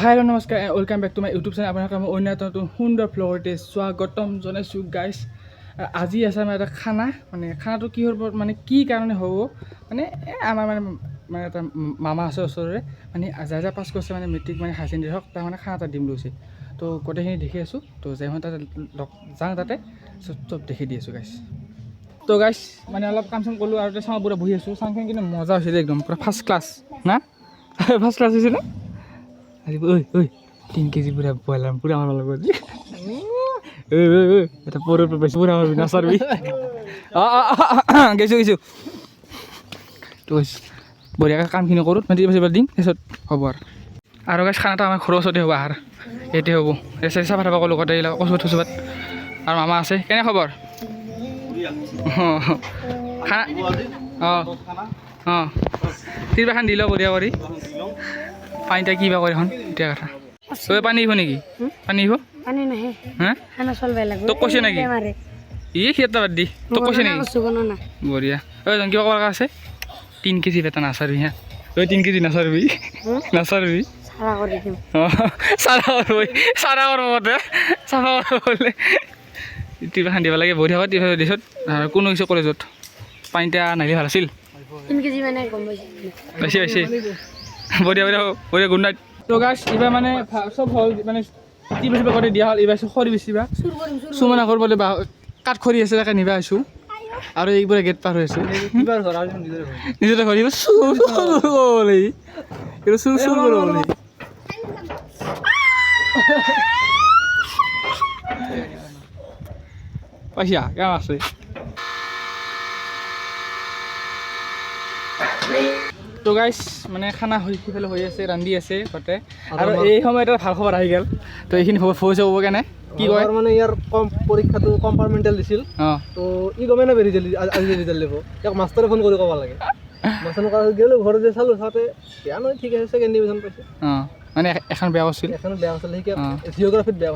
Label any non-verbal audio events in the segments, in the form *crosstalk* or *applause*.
High hello' নমস্কাৰ welcome back to my YouTube channel আপোনালোকে মই অন্য এটা নতুন সুন্দৰ ব্লগতে স্বাগতম জনাইছোঁ গাইজ আজি আছে আমাৰ এটা খানা মানে খানাটো কিহৰ ওপৰত মানে কি কাৰণে হ'ব? মানে আমাৰ মানে মানে এটা মামা আছে ওচৰৰে মানে যাই যাই পাছ কৰিছে মানে মেট্ৰিক মানে হায়াৰ ছেকেণ্ডেৰী হওক, তাৰ মানে খানা এটা দিম লৈছে। তো গোটেইখিনি দেখি আছোঁ, তো যাই মই তাতে লগ যাওঁ তাতে, চব চব দেখি দি আছোঁ গাইজ তো গাইজ মানে অলপ কাম চাম কৰিলোঁ আৰু চাওঁ, পুৰা বহি আছোঁ। চাংখিনি কিন্তু মজা হৈছে দেই একদম, পূৰা ফাৰ্ষ্ট ক্লাছ না? ফাৰ্ষ্ট ক্লাছ হৈছে আরে ওই ওই তিন কেজি পুরা বললাম পুরা আমার ভালো করছি ওই ওই ওই এটা পুরো বেশি পুরা আমার না সারবি গেছো গেছো। তো বঢ়িয়াকৈ কামখিনি কৰোঁ, মেট্ৰিক পাছ দিম, তাৰপিছত হ'ব আৰু। আৰু গাছ খানাটো আমাৰ ঘৰৰ ওচৰতে হ'ব, আহাৰ। ইয়াতে হ'ব। ৰেচা চেচা ভাত গোটেই এইবিলাক কচু থচু আৰু মামা আছে, কেনে খবৰ? খানা অঁ অঁ। তিৰবা খান দিলোঁ বঢ়িয়া কৰি। পানীটা কিবা কৰে এখন এতিয়া কথা। তই পানী আহিব নেকি? পানী আহিব পানী নাহে। হা? খানা চলবাই লাগব। তোক কৈছে নেকি? ই সিহঁতে বাদ দি। তোক কৈছে নেকি? বঢ়িয়া। ঐ জন কিবা ক'ব আছে? তিন কেজি বেটা নাচাৰবি হা। তই তিন কেজি নাচাৰবি? নাচাৰবি। দিম। কৰব মতে চাফা কৰব তিবা খান লাগে বঢ়িয়া তিবা দিছত আৰু কোনো কিছু কলেজত। পানীটা নাহিলে ভালো আছিল। তিন কেজি মানে গম পাইছে। পাইছে পাইছে। বঢ়িয়া বঢ়িয়া বঢ়িয়া গুড নাইট তো গাছ এইবাৰ মানে চব হ'ল মানে টিপা চিপা কৰি দিয়া হ'ল এইবাৰ খৰি বেচিবা চুমনা কৰিবলৈ বা কাঠ খৰি আছে তাকে নিবা আহিছোঁ আৰু এইবোৰে গেট পাৰ হৈ আছে। নিজতে ঘৰ এইবাৰ চুৰ কৰিবলৈ এইবোৰ চুৰ চুৰ কৰিবলৈ পাইছা কেমন আছে। তো গাইছ মানে খানা হৈ সিফালে হৈ আছে ৰান্ধি আছে তাতে। আৰু এই সময়ত এটা ভালো খবৰ আহি গ'ল। তো এইখিনি খবৰ হ'ব কেনে? কি কয়? মানে ইয়াৰ কম পৰীক্ষাটো কম্পাৰ্টমেণ্টেল দিছিল। তো ই গমেই নাপায় ৰিজাল্ট আজি ৰিজাল্ট দিব। ইয়াক মাষ্টাৰে ফোন কৰি ক'ব লাগে। মাষ্টাৰে গ'লোঁ ঘৰত যে চালোঁ চাওঁতে বেয়া নহয় ঠিক আছে ছেকেণ্ড ডিভিজন পাইছে। মানে এখন বেয়া কৰিছিল এখনও বেয়া আছিল শিকে অঁ। বেয়া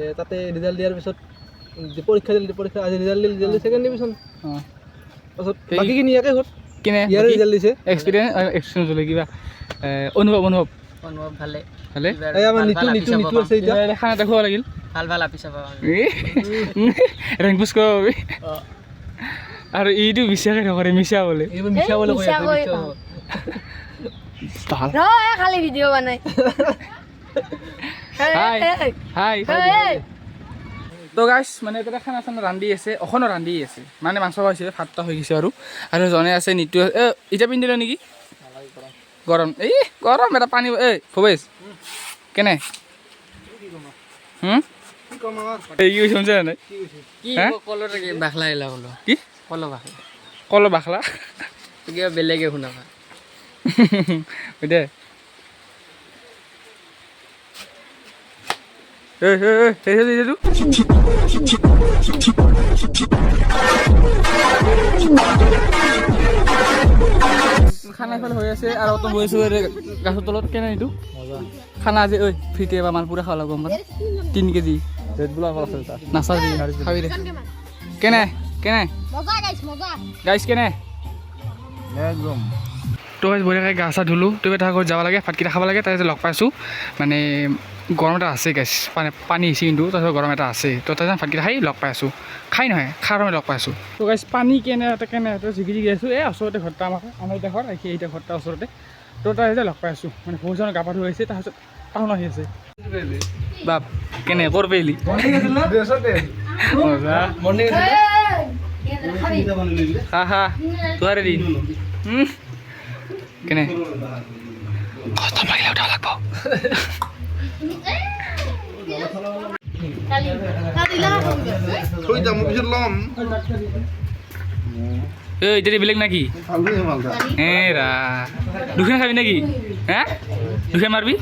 এ, তাতে ৰিজাল্ট দিয়াৰ পিছত যে পৰীক্ষা দিলে পৰীক্ষা আজি ৰিজাল্ট দিলে ৰিজাল্ট ছেকেণ্ড ডিভিজন তাৰপাছত বাকীখিনি ইয়াকে ঘৰত কেনে ইয়াৰ ৰিজাল্ট দিছে। এক্সপিৰিয়েঞ্চ এক্সপিৰিয়েঞ্চ হ'লে কিবা অনুভৱ অনুভৱ। অনুভৱ ভালে। ভালে? আমাৰ নিতু নিতু নিতু আছে এতিয়া। এতিয়া খানা এটা খুৱাব লাগিল। ভালো ভালো আপি চাব ৰেংক পুচ কৰিব পাৰি আৰু এইটো মিছাকৈ নকৰে মিছা বোলে। মিছা বুলি। ভালো। খালি ভিডিঅ' বনাই। Hi hi hi. তো গাইছ মানে তাতে খানা চানা ৰান্ধি আছে অখনো ৰান্ধি আছে। মানে মাংস খাইছে ভাতটা হৈ গৈছে আৰু। আৰু জনে আছে নিতু এ এতিয়া পিন্ধিলে নেকি? গৰম। এই গৰম এটা পানী এই ভৱেশ। কেনে? কলো কি কল বাখলা। বেলেগে শুনা দে এই এই এই এই এই এইটো খানা এইফালে হৈ আছে আৰু অত বহি আছোঁ ইয়াতে গাছৰ তলত। কেনে এইটো? খানা আজি ঐ ফ্ৰীতে এবাৰ মালপুৰা খাব লাগিব আমাৰ তিনি কেজি। নাচাবি খাবি দে। কেনে কেনে? গাইছ কেনে? তো বঢ়িয়াকৈ গা চা ধুলোঁ তো এটা ঘৰত যাব লাগে ভাতকেইটা খাব লাগে তাৰপিছত লগ পাইছোঁ। মানে গৰম এটা আছে গাইছ পানী পানী আহিছে কিন্তু তাৰপিছত গৰম এটা আছে। তো তাৰপিছত ভাতকেইটা খাই লগ পাই আছোঁ খাই নহয় খাৰ লগ পাই আছোঁ তো গাইছ পানী কেনে এটা কেনে এটা জিকি জিকি আছোঁ। এই ওচৰতে ঘৰটা আমাৰ আমাৰ এতিয়া ঘৰ সেই এতিয়া ঘৰটা ওচৰতে। তো তাৰ এতিয়া লগ পাই আছোঁ মানে বহুতজনৰ গা পা ধুই আহিছে তাৰপিছত টাউন আহি আছে। বাপ কেনে ক'ৰ পেলি মজা। হা হা তোহাৰে দিন হুম? কেনে? খতম লাগিলে উঠাব লাগব? এই এতিয়া বেলেগ নাকি? এ ৰা দুখেন খাবি নেকি? হে দুখেন মাৰবি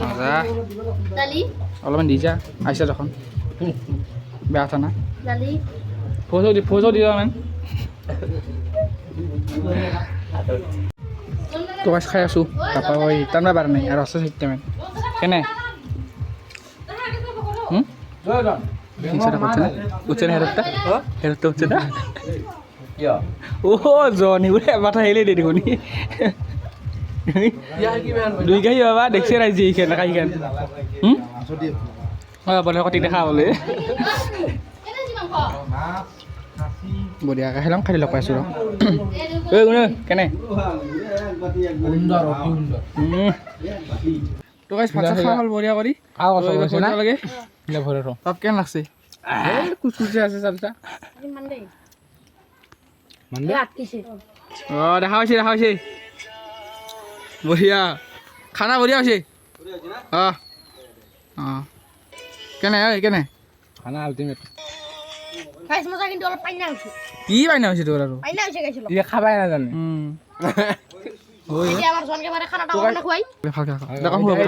মজা। দালি অলপমান দি যা আহিছা দেখোন বেয়া কথা না। দালি। ফৌজো দি ফৌজো দি মান তো গাছ খাই আছোঁ। তাৰপৰা ঐ টানা বাৰ নাই আৰু আছে চাৰিটামান কেনে? হুম? নিচেটা উঠছে না? উঠছে না হেরতটা? হেরতটা উঠছে না? ও জনি উঠে মাথা হেলে দিয়ে দেখুন। দুই গাড়ী বাবা দেখছে ৰাইজে এইখান কাইখান হয় বলে দেখা বোলে বঢ়িয়াকৈ খাই ল'ম খাই লগ পাইছোঁ ৰ। *coughs* ঐ কেনে? তো গাইছ ভাত চাত হ'ল বঢ়িয়া কৰি। লাগে তাত কেন লাগছে? কুচকুচে আছে মান মানে আটকিছে। অঁ দেখা হৈছে দেখা হৈছে। বঢ়িয়া। খানা বঢ়িয়া হৈছে। অঁ। অঁ। কেনে ঐ কেনে? খানা আল্টিমেট গাইছ মজা কিন্তু অলপ পাইনা হৈছে কি পাইনা হৈছে তোৰ আৰু পাইনা হৈছে গাইছ অলপ এতিয়া খাবাই নাজানে উম। এতিয়া আমাৰ জনকে মানে খানাটা অকণমান খুৱাই ভালকৈ খা দেখা খুৱাব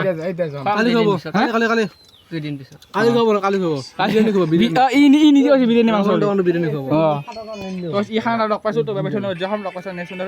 কালি খাব কালি কালি কালি। দুদিন পিছত কালি খাব কালি খাব। বিৰিয়ানী খাব বিৰিয়ানী অঁ ই ই নিজে মাংস খাব। ই খানা লগ পাইছোঁ তো যখন লগ পাইছোঁ নেক্সট